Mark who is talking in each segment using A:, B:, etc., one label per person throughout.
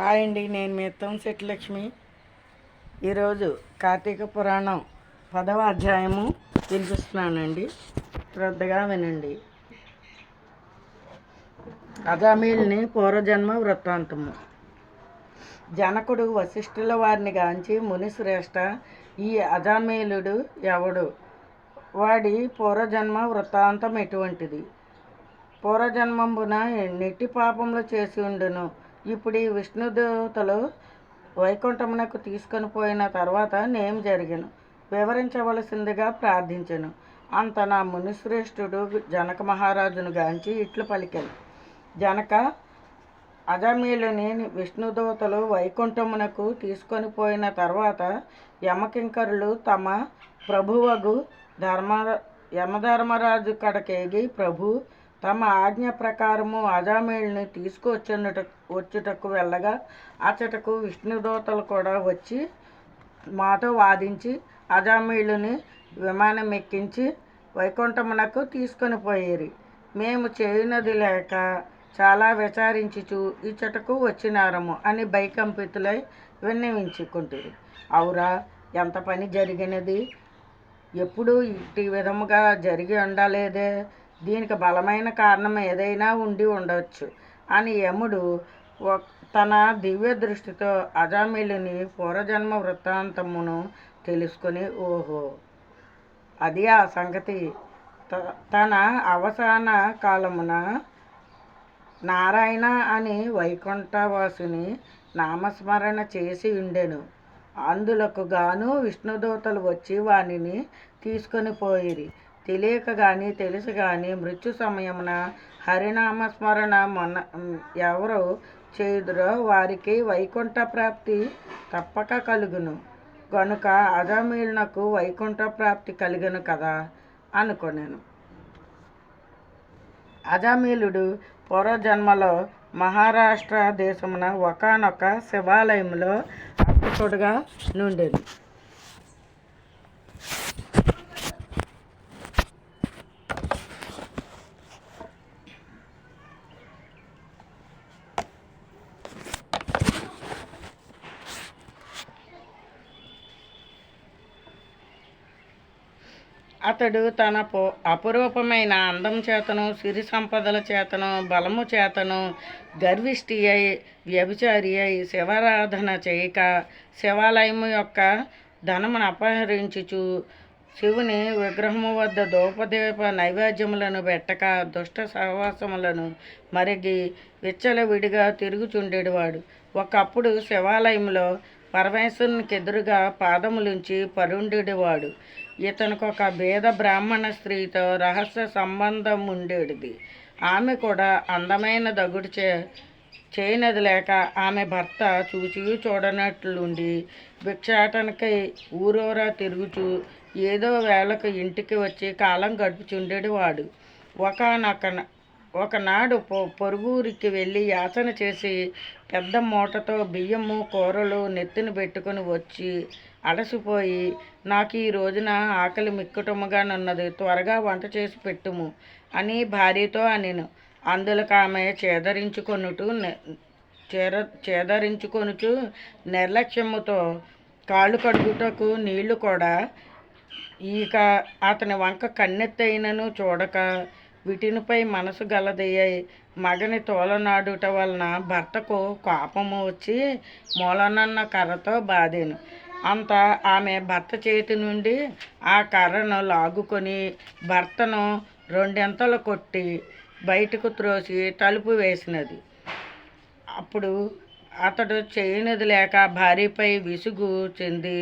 A: Hi అండి నేను మిత్తం శెట్టిలక్ష్మి. ఈరోజు కార్తీక పురాణం పదవ అధ్యాయము వినిపిస్తున్నానండి. శ్రద్ధగా వినండి. అజామీల్ని పూర్వజన్మ వృత్తాంతము. జనకుడు వశిష్ఠుల వారిని గాంచి మునిశ్రేష్ఠ ఈ అజామీలుడు ఎవడు? వాడి పూర్వజన్మ వృత్తాంతం ఎటువంటిది? పూర్వజన్మంబున నెట్టి పాపంలో చేసి ఉండును? ఇప్పుడు ఈ విష్ణుదేవతలు వైకుంఠమునకు తీసుకొని పోయిన తర్వాత నేం జరిగను. వివరించవలసిందిగా ప్రార్థించెను. అంత నా మునిశ్రేష్ఠుడు జనక మహారాజును గాంచి ఇట్లు పలికెను. జనక అజమీలుని విష్ణుదూతలు వైకుంఠమునకు తీసుకొని పోయిన తర్వాత యమకింకరులు తమ ప్రభువగు ధర్మ యమధర్మరాజు కడకేగి ప్రభు తమ ఆజ్ఞ ప్రకారము అజామీల్ని తీసుకువచ్చుట వచ్చుటకు వెళ్ళగా అచ్చటకు విష్ణుదూతలు కూడా వచ్చి మాతో వాదించి అజామీలుని విమానం ఎక్కించి వైకుంఠమునకు తీసుకొని పోయేరి. మేము చేయనది లేక చాలా విచారించుచు ఇచ్చటకు వచ్చినారము అని భయకంపితులై విన్నవించుకుంటుంది అవురా ఎంత పని జరిగినది? ఎప్పుడు ఇట్టి విధముగా జరిగి ఉండలేదే? దీనికి బలమైన కారణం ఏదైనా ఉండి ఉండవచ్చు అని యముడు తన దివ్య దృష్టితో అజామిలుని పూర్వజన్మ వృత్తాంతమును తెలుసుకుని ఓహో! అది ఆ సంగతి. త- తన అవసాన కాలమున నారాయణ అని వైకుంఠవాసుని నామస్మరణ చేసి ఉండెను. అందులకు గాను విష్ణుదూతలు వచ్చి వానిని తీసుకొని పోయిరి. తెలియక కానీ తెలుసు కానీ మృత్యు సమయమున హరినామస్మరణ మొన్న ఎవరు చేదురో వారికి వైకుంఠ ప్రాప్తి తప్పక కలుగును. కనుక అజమీలునకు వైకుంఠ ప్రాప్తి కలిగను కదా అనుకున్నాను అజామీలుడు పూర్వజన్మలో మహారాష్ట్ర దేశమున ఒకానొక శివాలయంలో అర్చకుడుగా నుండెను. అతడు తన పో అపురూపమైన అందం చేతను సిరి సంపదల చేతను బలము చేతను గర్విష్టి అయి వ్యభిచారి అయి శివారాధన చేయక శివాలయము యొక్క ధనమును అపహరించుచు శివుని విగ్రహము వద్ద దూపదీప నైవేద్యములను పెట్టక దుష్ట సహవాసములను మరిగి విచ్చలవిడిగా తిరుగుచుండేవాడు. ఒకప్పుడు శివాలయంలో పరమేశ్వరునికి ఎదురుగా పాదములుంచి పరుండేవాడు. ఇతనికి ఒక భేద బ్రాహ్మణ స్త్రీతో రహస్య సంబంధం ఉండేది ఆమె కూడా అందమైన దగుడు చే చేయనది లేక ఆమె భర్త చూచి చూడనట్లుండి భిక్షాటనకై ఊరూరా తిరుగుచూ ఏదో వేళకు ఇంటికి వచ్చి కాలం గడుపుచుండేవాడు ఒకనొక ఒకనాడు పొ పొరుగురికి వెళ్ళి యాచన చేసి పెద్ద మూటతో బియ్యము కూరలు నెత్తిన పెట్టుకుని వచ్చి అలసిపోయి నాకు ఈ రోజున ఆకలి మిక్కుటముగానున్నది త్వరగా వంట చేసి పెట్టుము అని భార్యతో అనెను. అందులకు ఆమె చేదరించుకొనుటు చేర చేదరించుకొనుచు నిర్లక్ష్యముతో కాళ్ళు కడుగుటకు నీళ్ళు కూడా ఇక అతని వంక కన్నెత్తైనను చూడక వీటినిపై మనసు గలదయ్యాయి మగని తోలనాడుట వలన భర్తకు కోపము వచ్చి మూలనన్న కర్రతో బాధేను. అంత ఆమె భర్త చేతి నుండి ఆ కర్రను లాగుకొని భర్తను రెండెంతలు కొట్టి బయటకు త్రోసి తలుపు వేసినది. అప్పుడు అతడు చేయనిది లేక భార్యపై విసుగు చెంది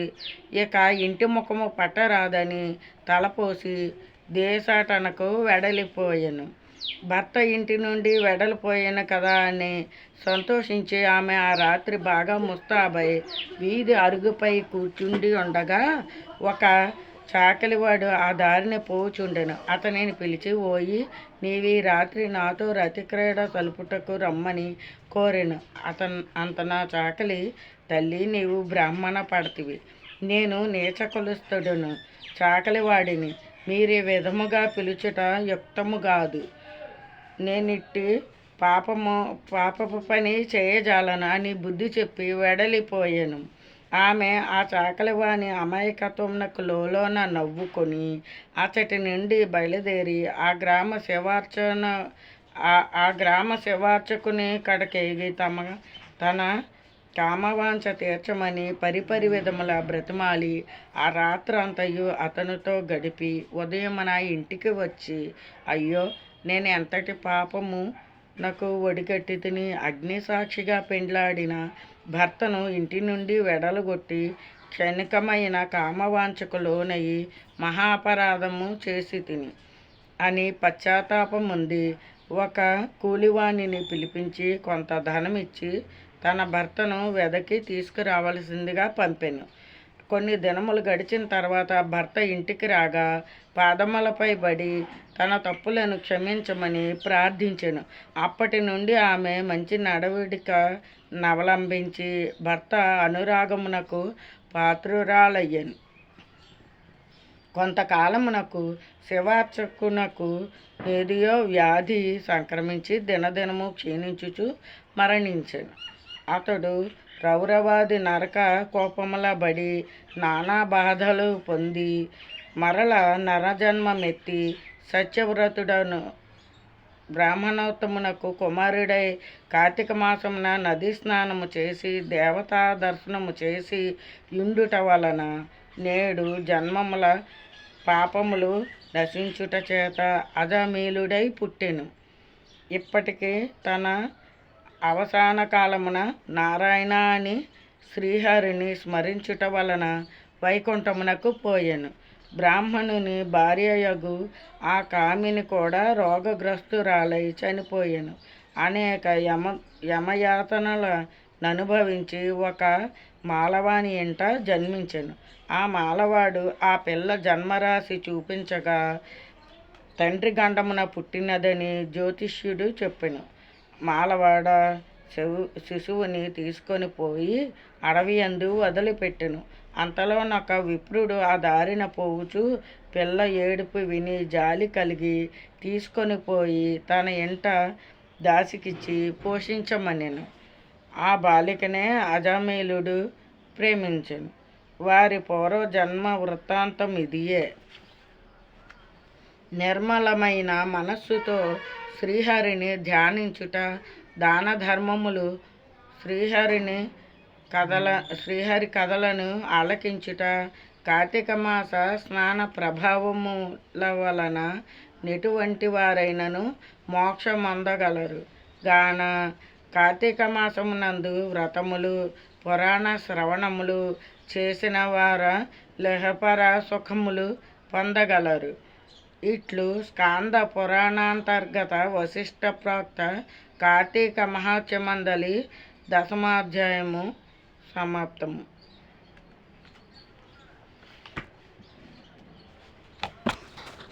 A: ఇక ఇంటి ముఖము పట్టరాదని తలపోసి దేశాటనకు వెడలిపోయాను. భర్త ఇంటి నుండి వెడలిపోయాను కదా అని సంతోషించి ఆమె ఆ రాత్రి బాగా ముస్తాబై వీధి అరుగుపై కూర్చుండి ఉండగా ఒక చాకలివాడు ఆ దారిని పోచుండెను. అతనిని పిలిచి పోయి నీవి రాత్రి నాతో రతిక్రీడ తలుపుటకు రమ్మని కోరెను. అతను అంత నా చాకలి తల్లి నీవు బ్రాహ్మణ పడతివి. నేను నీచ కొలుస్తుడును చాకలివాడిని. మీరు ఈ విధముగా పిలుచుట యుక్తము కాదు. నేనిట్టి పాపము పాపపు పని చేయజాలను అని బుద్ధి చెప్పి వెడలిపోయాను. ఆమె ఆ చాకలివాని అమాయకత్వంకు లోలోన నవ్వుకొని అతటి నుండి బయలుదేరి ఆ గ్రామ శివార్చన ఆ- ఆ గ్రామ శివార్చకుని కడకేగి తమ తన కామవాంఛ తీర్చమని పరిపరి విధముల బ్రతిమాలి. ఆ రాత్రంతయు అతనితో గడిపి ఉదయమున ఇంటికి వచ్చి అయ్యో నేను ఎంతటి పాపము? నాకు ఒడిగట్టి తిని అగ్నిసాక్షిగా పెండ్లాడిన భర్తను ఇంటి నుండి వెడలగొట్టి క్షణికమైన కామవాంఛకు లోనయి మహాపరాధము చేసి తిని అని పశ్చాత్తాపం ఉంది ఒక కూలివాణిని పిలిపించి కొంత ధనం ఇచ్చి తన భర్తను వెదకి తీసుకురావలసిందిగా పంపెను. కొన్ని దినములు గడిచిన తర్వాత భర్త ఇంటికి రాగా పాదములపై బడి తన తప్పులను క్షమించమని ప్రార్థించెను. అప్పటి నుండి ఆమె మంచి నడవడిక నవలంబించి భర్త అనురాగమునకు పాత్రురాలయ్యను. కొంతకాలమునకు శివార్చకునకు ఏదియో వ్యాధి సంక్రమించి దినదినము క్షీణించుచు మరణించాను. అతడు రౌరవాది నరక కోపముల బడి నానా బాధలు పొంది మరల నరజన్మమెత్తి సత్యవ్రతుడను బ్రాహ్మణోత్తమునకు కుమారుడై కార్తీక మాసమున నదీ స్నానము చేసి దేవతా దర్శనము చేసి యుండుట వలన నేడు జన్మముల పాపములు నశించుట చేత అజమీలుడై పుట్టెను. ఇప్పటికీ తన అవసాన కాలమున నారాయణ అని శ్రీహరిని స్మరించుట వలన వైకుంఠమునకు పోయెను. బ్రాహ్మణుని భార్యయగు ఆ కామిని కూడా రోగగ్రస్తురాలై చనిపోయెను. అనేక యమ యమయాతనల అనుభవించి ఒక మాలవాని ఇంట జన్మించెను. ఆ మాలవాడు ఆ పిల్ల జన్మరాశి చూపించగా తండ్రి గండమున పుట్టినదని జ్యోతిష్యుడు చెప్పెను. మాలవాడ శివు శిశువుని తీసుకొని పోయి అడవి అందు వదిలిపెట్టెను. అంతలో నాకు విప్రుడు ఆ దారిన పోవుచు పిల్ల ఏడుపు విని జాలి కలిగి తీసుకొని పోయి తన ఇంట దాసికిచ్చి పోషించమనెను. ఆ బాలికనే అజామేలుడు ప్రేమించెను. వారి పూర్వజన్మ వృత్తాంతం ఇదియే నిర్మలమైన మనస్సుతో శ్రీహరిని ధ్యానించుట దాన ధర్మములు శ్రీహరిని కథల శ్రీహరి కథలను ఆలకించుట కార్తీక మాస స్నాన ప్రభావముల వలన నెటువంటి వారైనను మోక్షం అందగలరు గాన కార్తీక మాసమునందు వ్రతములు పురాణ శ్రవణములు చేసిన వార లహపర సుఖములు పొందగలరు. ఇట్లు స్కాంద పురాణాంతర్గత వశిష్ట ప్రాక్త కార్తీక మహాత్యమందలి దశమాధ్యాయము సమాప్తము.